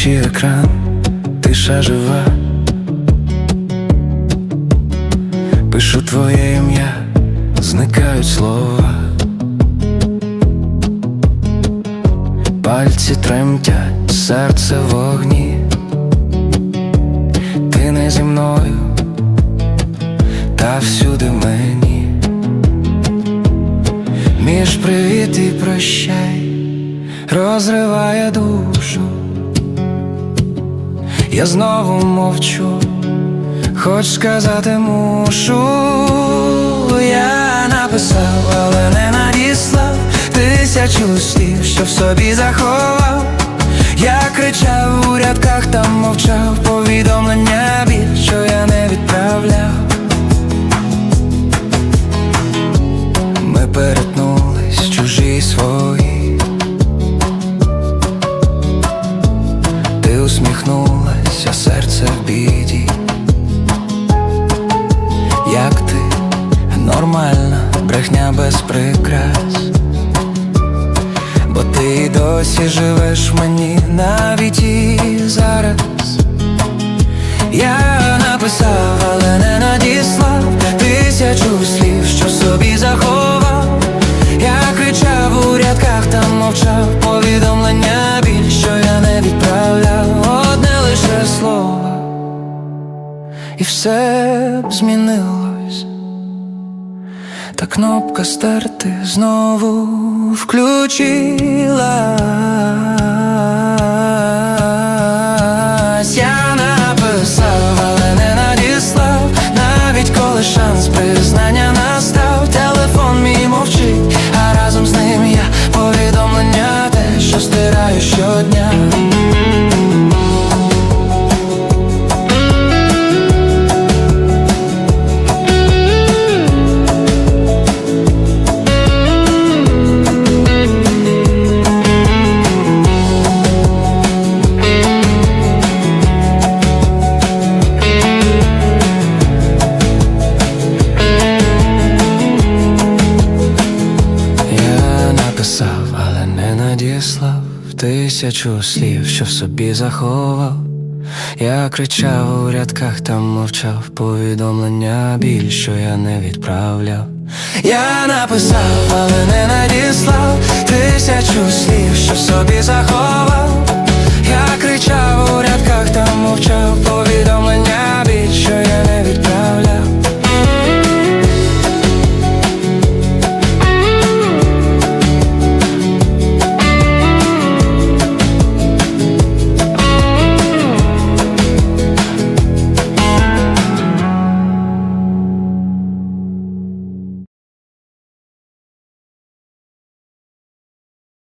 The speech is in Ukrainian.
Включи екран, тиша жива. Пишу твоє ім'я, зникають слова. Пальці тремтять, серце вогні. Ти не зі мною, та всюди мені. Між привіт і прощай розриває душу. Я знову мовчу, хоч сказати мушу. Я написав, але не надіслав тисячу слів, що в собі заховав. Я кричав у рядках, там мовчав повідомлення біль, що я не відправляв. Ми перетнулись чужі свої. Ти усміхнулась, а серце в біді. Як ти нормальна, брехня без прикрас, бо ти досі живеш мені навіть і зараз. Я написав, все б змінилось. Та кнопка старти знову включилась надіслав тисячу слів, що в собі заховав. Я кричав у рядках, там мовчав повідомлення, біль, що я не відправляв. Я написав, але не надіслав тисячу слів, що в собі заховав. Я кричав у рядках, там мовчав.